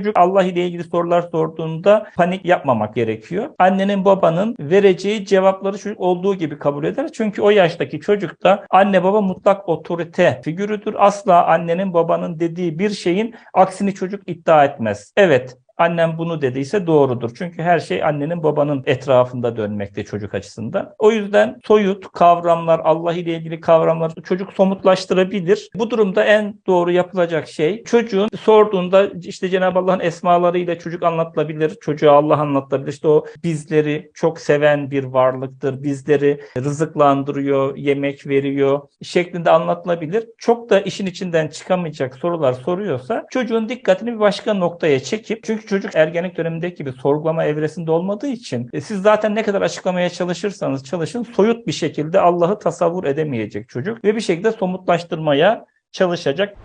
Çocuk Allah ile ilgili sorular sorduğunda panik yapmamak gerekiyor. Annenin babanın vereceği cevapları çocuk olduğu gibi kabul eder. Çünkü o yaştaki çocukta anne baba mutlak otorite figürüdür. Asla annenin babanın dediği bir şeyin aksini çocuk iddia etmez. Evet annem bunu dediyse doğrudur. Çünkü her şey annenin babanın etrafında dönmekte çocuk açısından. O yüzden soyut kavramlar, Allah ile ilgili kavramlar çocuk somutlaştırabilir. Bu durumda en doğru yapılacak şey çocuğun sorduğunda işte Cenab-ı Allah'ın esmalarıyla çocuk anlatılabilir. Çocuğa Allah anlatılabilir. İşte o bizleri çok seven bir varlıktır. Bizleri rızıklandırıyor, yemek veriyor şeklinde anlatılabilir. Çok da işin içinden çıkamayacak sorular soruyorsa çocuğun dikkatini bir başka noktaya çekip çünkü çocuk ergenlik dönemindeki gibi sorgulama evresinde olmadığı için e, siz zaten ne kadar açıklamaya çalışırsanız çalışın soyut bir şekilde Allah'ı tasavvur edemeyecek çocuk ve bir şekilde somutlaştırmaya çalışacak.